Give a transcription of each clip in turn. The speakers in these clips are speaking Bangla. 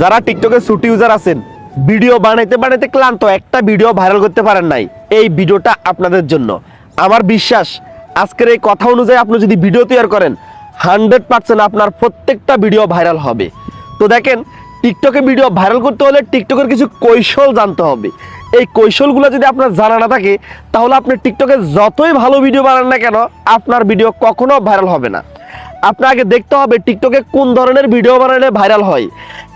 যারা টিকটকে ছুটি ইউজার আছেন, ভিডিও বানাইতে বানাইতে ক্লান্ত, একটা ভিডিও ভাইরাল করতে পারেন নাই। এই ভিডিওটা আপনাদের জন্য। আমার বিশ্বাস, আজকের এই কথা অনুযায়ী আপনি যদি ভিডিও তৈরি করেন, হান্ড্রেড পার্সেন্ট আপনার প্রত্যেকটা ভিডিও ভাইরাল হবে। তো দেখেন, টিকটকে ভিডিও ভাইরাল করতে হলে টিকটকের কিছু কৌশল জানতে হবে। এই কৌশলগুলো যদি আপনার জানা না থাকে, তাহলে আপনি টিকটকে যতই ভালো ভিডিও বানান না কেন, আপনার ভিডিও কখনো ভাইরাল হবে না। আপনার আগে দেখতে হবে টিকটকে কোন ধরনের ভিডিও বানালে ভাইরাল হয়।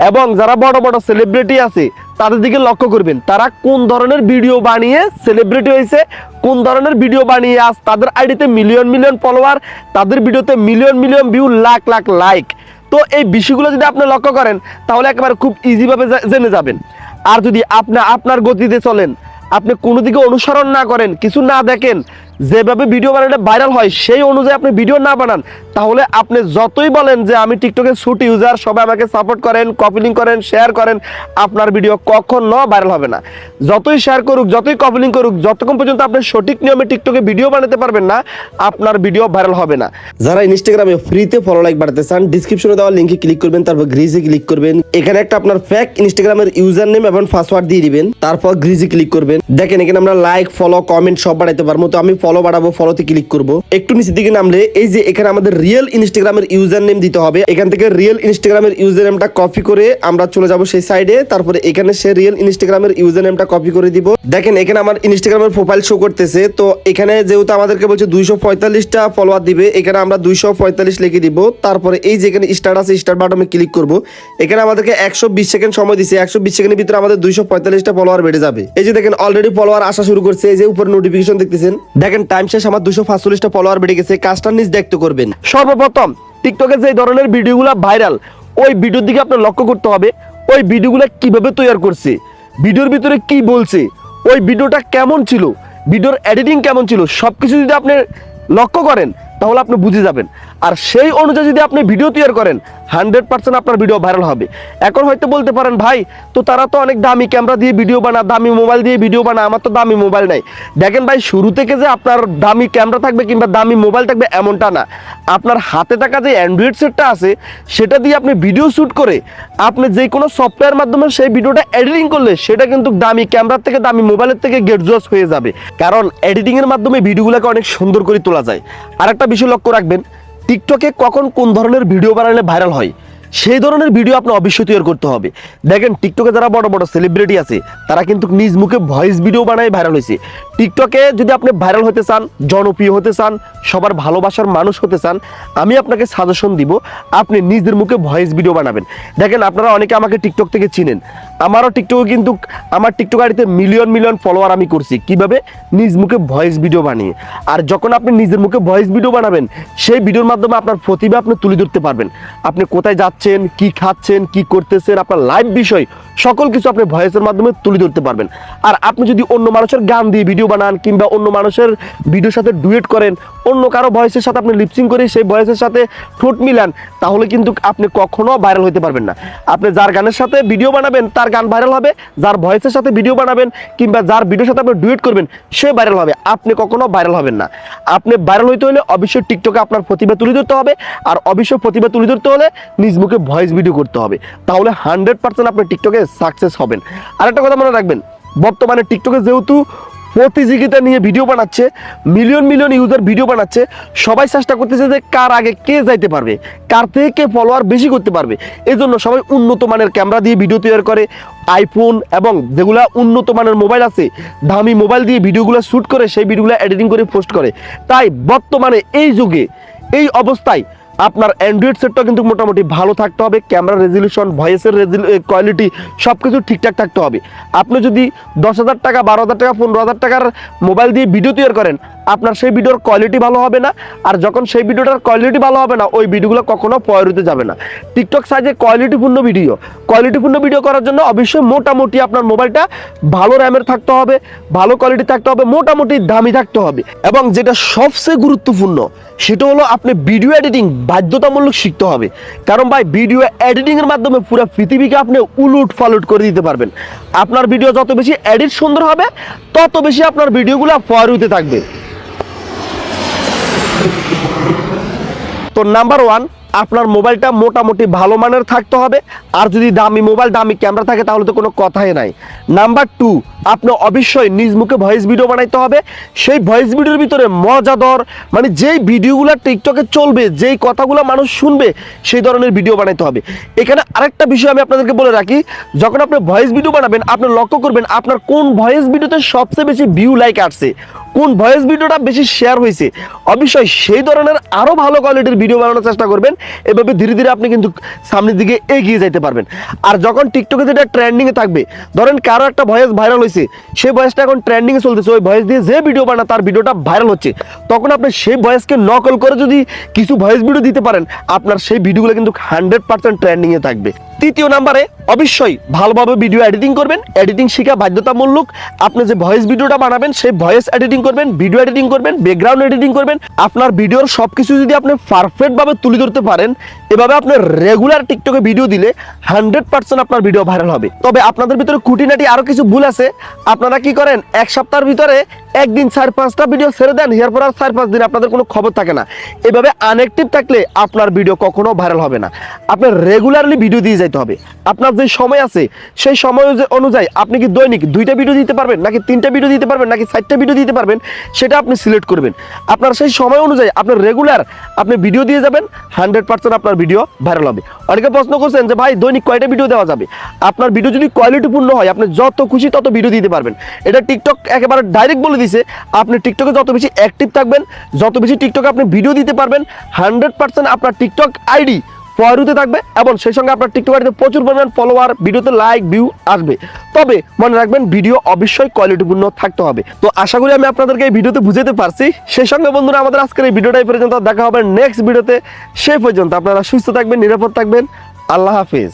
এবং যারা বড় বড় সেলিব্রিটি আছে, তাদের দিকে লক্ষ্য করবেন, তারা কোন ধরনের ভিডিও বানিয়ে সেলিব্রিটি হয়েছে, কোন ধরনের ভিডিও বানিয়ে আস তাদের আইডিতে মিলিয়ন মিলিয়ন ফলোয়ার তাদের ভিডিওতে million million view lakh lakh like তো এই বিষয়গুলো যদি আপনি লক্ষ্য করেন, তাহলে একেবারে খুব ইজিভাবে জেনে যাবেন। আর যদি আপনি আপনার গতিতে চলেন, আপনি কোনো দিকে অনুসরণ না করেন, কিছু না দেখেন যেভাবে ভিডিও বানালে ভাইরাল হয়, সেই অনুযায়ী আপনি ভিডিও না বানান, তাহলে আপনি যতই বলেন যে আমি টিকটকে শুট ইউজার সবাই আমাকে সাপোর্ট করেন কপিলিং করেন শেয়ার করেন, আপনার ভিডিও কখনো ভাইরাল হবে না। যতই শেয়ার করুক, যতই কপিলিং করুক, যতক্ষণ পর্যন্ত আপনি সঠিক নিয়মে টিকটকে ভিডিও বানাতে পারবেন না, আপনার ভিডিও ভাইরাল হবে না। যারা ইনস্টাগ্রামে ফ্রিতে ফলো লাইক বাড়াতে চান ডিসক্রিপশনে দেওয়া লিঙ্কে ক্লিক করবেন, তারপর গ্রিজে ক্লিক করবেন। এখানে একটা আপনার ফেক ইনস্টাগ্রামের ইউজার নেম এবং পাসওয়ার্ড দিয়ে দিবেন, তারপর গ্রিজে ক্লিক করবেন। দেখেন, এখানে আমরা লাইক ফলো কমেন্ট সব বাড়াইতে পারব। তো আমি ফলো বাড়াবো ফলোতে ক্লিক করব। একটু নিচের দিকে নামলে এই যে এখানে আমাদের রিয়েল ইনস্টাগ্রামের ইউজার নেম দিতে হবে। এখান থেকে রিয়েল ইনস্টাগ্রামের ইউজার নেমটা কপি করে আমরা চলে যাব সেই সাইডে তারপরে এখানে সে রিয়েল ইনস্টাগ্রামের ইউজার নেমটা কপি করে দিব। দেখেন, এখানে আমার ইনস্টাগ্রামের প্রোফাইল শো করতেছে। তো এখানে যেহেতু আমাদেরকে বলছে দুইশো পঁয়তাল্লিশটা ফলোয়ার দিবে, এখানে আমরা দুইশো পঁয়তাল্লিশ লিখে দিব। তারপরে এই যে এখানে স্টার্ট আছে স্টার্ট বাটনে ক্লিক করব। এখানে আমাদেরকে একশো বিশ সেকেন্ড সময় দিছে। একশো বিশ সেকেন্ডের ভিতরে আমাদের দুইশো পঁয়তাল্লিশটা ফলোয়ার বেড়ে যাবে। এই যে দেখেন অলরেডি ফলোয়ার আসা শুরু করছে। এই যে উপরে নোটিফিকেশন দেখতেছেন। দেখেন টাইম শেষ, আমার দুশো পাঁচচল্লিশটা ফলোয়ার বেড়ে গেছে কাজটা নিজ দেখতে করবেন। সর্বপ্রথম টিকটকে যে ধরনের ভিডিওগুলো ভাইরাল ওই ভিডিওর দিকে আপনার লক্ষ্য করতে হবে, ওই ভিডিওগুলো কীভাবে তৈরি করছে, ভিডিওর ভিতরে কি বলছে, ওই ভিডিওটা কেমন ছিল, ভিডিওর এডিটিং কেমন ছিল সব কিছু যদি আপনি লক্ষ্য করেন, তাহলে আপনি বুঝে যাবেন। আর সেই অনুযায়ী যদি আপনি ভিডিও তৈরি করেন হান্ড্রেড পার্সেন্ট আপনার ভিডিও ভাইরাল হবে। এখন হয়তো বলতে পারেন, ভাই, তো তারা তো অনেক দামি ক্যামেরা দিয়ে ভিডিও বানা দামি মোবাইল দিয়ে ভিডিও বানা আমার তো দামি মোবাইল নাই। দেখেন ভাই, শুরু থেকে যে আপনার দামি ক্যামেরা থাকবে কিংবা দামি মোবাইল থাকবে এমনটা না। আপনার হাতে থাকা যে অ্যান্ড্রয়েড সেটটা আছে, সেটা দিয়ে আপনি ভিডিও শ্যুট করে আপনি যে কোনো সফটওয়্যার মাধ্যমে সেই ভিডিওটা এডিটিং করলে সেটা কিন্তু দামি ক্যামেরার থেকে, দামি মোবাইলের থেকে গেটজস হয়ে যাবে। কারণ এডিটিংয়ের মাধ্যমে ভিডিওগুলোকে অনেক সুন্দর করে তোলা যায়। আর একটা বিষয় লক্ষ্য রাখবেন টিকটকে কখন কোন ধরনের ভিডিও বানালে ভাইরাল হয়, সেই ধরনের ভিডিও আপনি অবশ্যই তৈরি করতে হবে। দেখেন, টিকটকে যারা বড় বড় সেলিব্রিটি আছে, তারা কিন্তু নিজ মুখে ভয়েস ভিডিও বানায় ভাইরাল হয়েছে। টিকটকে যদি আপনি ভাইরাল হতে চান, জনপ্রিয় হতে চান, সবার ভালোবাসার মানুষ হতে চান, আমি আপনাকে সাজেশন দিব, আপনি নিজের মুখে ভয়েস ভিডিও বানাবেন। দেখেন আপনারা অনেকে আমাকে টিকটক থেকে চিনেন। আমারও টিকটকে কিন্তু, আমার টিকটক আইডিতে মিলিয়ন মিলিয়ন ফলোয়ার আমি করছি। কীভাবে? নিজ মুখে ভয়েস ভিডিও বানিয়ে। আর যখন আপনি নিজের মুখে ভয়েস ভিডিও বানাবেন, সেই ভিডিওর মাধ্যমে আপনার প্রতিভা আপনি তুলে ধরতে পারবেন। আপনি কোথায় যাচ্ছেন, কি খাচ্ছেন, কি করতেছেন, আপনার লাইভ বিষয় সকল কিছু আপনি ভয়েসের মাধ্যমে তুলে ধরতে পারবেন। আর আপনি যদি অন্য মানুষের গান দিয়ে ভিডিও বানান কিংবা অন্য মানুষের ভিডিওর সাথে ডুয়েট করেন, অন্য কারও ভয়েসের সাথে আপনি লিপসিং করে সেই ভয়েসের সাথে ঠোঁট মিলান, তাহলে কিন্তু আপনি কখনো ভাইরাল হতে পারবেন না। আপনি যার গানের সাথে ভিডিও বানাবেন, তার গান ভাইরাল হবে, যার ভয়েসের সাথে ভিডিও বানাবেন কিংবা যার ভিডিওর সাথে আপনি ডুয়েট করবেন, সে ভাইরাল হবে। আপনি কখনো ভাইরাল হবেন না। আপনি ভাইরাল হইতে হলে অবশ্যই টিকটকে আপনার প্রতিভা তুলে ধরতে হবে, আর অবশ্যই প্রতিভা তুলে ধরতে হলে নিজ মুখে ভয়েস ভিডিও করতে হবে। তাহলে হান্ড্রেড পার্সেন্ট আপনি টিকটকে সাকসেস হবেন। আরেকটা কথা মনে রাখবেন, বর্তমানে টিকটকে যেহেতু প্রতিযোগিতা নিয়ে ভিডিও বানাচ্ছে মিলিয়ন মিলিয়ন ইউজার ভিডিও বানাচ্ছে, সবাই চেষ্টা করতেছে যে কার আগে কে যাইতে পারবে, কার থেকে কে ফলোয়ার বেশি করতে পারবে। এই জন্য সবাই উন্নত মানের ক্যামেরা দিয়ে ভিডিও তৈরি করে আইফোন এবং যেগুলা উন্নত মানের মোবাইল আছে, দামি মোবাইল দিয়ে ভিডিওগুলো শ্যুট করে, সেই ভিডিওগুলো এডিটিং করে পোস্ট করে। তাই বর্তমানে এই যুগে, এই অবস্থায় আপনার অ্যান্ড্রয়েড সেটটা কিন্তু মোটামুটি ভালো থাকতে হবে ক্যামেরা রেজলিউশন ভয়েসের কোয়ালিটি সব কিছু ঠিকঠাক থাকতে হবে। আপনি যদি দশ হাজার টাকা, বারো হাজার টাকা, পনেরো হাজার টাকার মোবাইল দিয়ে ভিডিও তৈরি করেন আপনার সেই ভিডিওর কোয়ালিটি ভালো হবে না, আর যখন সেই ভিডিওটার কোয়ালিটি ভালো হবে না, ওই ভিডিওগুলো কখনো পয়রুতে যাবে না। টিকটক সাইজে কোয়ালিটিপূর্ণ ভিডিও কোয়ালিটিপূর্ণ ভিডিও করার জন্য অবশ্যই মোটামুটি আপনার মোবাইলটা ভালো র্যামের থাকতে হবে, ভালো কোয়ালিটি থাকতে হবে, মোটামুটি দামি থাকতে হবে। এবং যেটা সবচেয়ে গুরুত্বপূর্ণ, সেটা হলো আপনি ভিডিও এডিটিং বাধ্যতামূলক শিখতে হবে। কারণ ভাই ভিডিও এডিটিং এর মাধ্যমে পুরো পৃথিবীকে আপনি উলুট ফালুট করে দিতে পারবেন। আপনার ভিডিও যত বেশি এডিট সুন্দর হবে, তত বেশি আপনার ভিডিওগুলো ফয়ারুতে থাকবে। তো নাম্বার ওয়ান আপনার মোবাইলটা মোটামুটি ভালো মানের থাকতে হবে। আর যদি দামি মোবাইল, দামি ক্যামেরা থাকে, তাহলে তো কোনো কথাই নাই। নাম্বার টু আপনি অবশ্যই নিজ মুখে ভয়েস ভিডিও বানাইতে হবে। সেই ভয়েস ভিডিওর ভিতরে মজাদার মানে যেই ভিডিওগুলো টিকটকে চলবে, যেই কথাগুলো মানুষ শুনবে, সেই ধরনের ভিডিও বানাইতে হবে। এখানে আরেকটা বিষয় আমি আপনাদেরকে বলে রাখি, যখন আপনি ভয়েস ভিডিও বানাবেন, আপনি লক্ষ্য করবেন আপনার কোন ভয়েস ভিডিওতে সবচেয়ে বেশি ভিউ লাইক আসছে, কোন ভয়েস ভিডিওটা বেশি শেয়ার হয়েছে অবশ্যই সেই ধরনের আরও ভালো কোয়ালিটির ভিডিও বানানোর চেষ্টা করবেন, এভাবে ধীরে ধীরে আপনি কিন্তু সামনের দিকে এগিয়ে যেতে পারবেন। আর যখন টিকটকে যেটা ট্রেন্ডিংয়ে থাকবে, ধরেন কারও একটা ভয়েস ভাইরাল হয়েছে সেই ভয়েসটা এখন ট্রেন্ডিংয়ে চলতেছে। ওই ভয়েস দিয়ে যে ভিডিও বানা তার ভিডিওটা ভাইরাল হচ্ছে। তখন আপনি সেই ভয়েসকে নকল করে যদি কিছু ভয়েস ভিডিও দিতে পারেন, আপনার সেই ভিডিওগুলো কিন্তু হান্ড্রেড পার্সেন্ট ট্রেন্ডিংয়ে থাকবে। তৃতীয় নাম্বারে অবশ্যই ভালোভাবে ভিডিও এডিটিং করবেন এডিটিং শেখা বাধ্যতামূলক। আপনি যে ভয়েস ভিডিওটা বানাবেন, সেই ভয়েস এডিটিং করবেন ভিডিও এডিটিং করবেন ব্যাকগ্রাউন্ড এডিটিং করবেন। আপনার ভিডিওর সব কিছু যদি আপনি পারফেক্টভাবে তুলে ধরতে পারেন, এভাবে আপনি রেগুলার টিকটকে ভিডিও দিলে হান্ড্রেড পার্সেন্ট আপনার ভিডিও ভাইরাল হবে। তবে আপনাদের ভিতরে খুঁটিনাটি আরও কিছু ভুল আছে। আপনারা কি করেন, এক সপ্তাহের ভিতরে একদিন চার পাঁচটা ভিডিও ছেড়ে দেন, এরপর আর চার পাঁচ দিন আপনাদের কোনো খবর থাকে না। এভাবে আনএক্টিভ থাকলে আপনার ভিডিও কখনো ভাইরাল হবে না। আপনার রেগুলারলি ভিডিও দিয়ে যেতে হবে। আপনার যে সময় আছে, সেই সময় অনুযায়ী- আপনি কি দৈনিক দুইটা ভিডিও দিতে পারবেন, নাকি তিনটা ভিডিও দিতে পারবেন, নাকি চারটা ভিডিও দিতে পারবেন, সেটা আপনি সিলেক্ট করবেন। আপনার সেই সময় অনুযায়ী আপনার রেগুলার আপনি ভিডিও দিয়ে যাবেন হান্ড্রেড পার্সেন্ট আপনার ভিডিও ভাইরাল হবে। অনেকে প্রশ্ন করছেন যে, ভাই, দৈনিক কয়টা ভিডিও দেওয়া যাবে? আপনার ভিডিও যদি কোয়ালিটিপূর্ণ হয়, আপনি যত খুশি তত ভিডিও দিতে পারবেন। এটা টিকটক একেবারে ডাইরেক্ট বলে দিছে, আপনি টিকটকে যত বেশি অ্যাক্টিভ থাকবেন, যত বেশি টিকটকে আপনি ভিডিও দিতে পারবেন হান্ড্রেড পার্সেন্ট আপনার টিকটক আইডি ফয়ারুতে থাকবে এবং সেই সঙ্গে আপনার টিকটক আইডিতে প্রচুর পরিমাণ ফলোয়ার ভিডিওতে লাইক ভিউ আসবে। তবে মনে রাখবেন ভিডিও অবশ্যই কোয়ালিটিপূর্ণ থাকতে হবে। তো আশা করি আমি আপনাদেরকে এই ভিডিওতে বুঝাতে পারছি। সেই সঙ্গে বন্ধুরা, আমাদের আজকের এই ভিডিওটাই পর্যন্ত। দেখা হবে নেক্সট ভিডিওতে সেই পর্যন্ত আপনারা সুস্থ থাকবেন, নিরাপদ থাকবেন। আল্লাহ হাফিজ।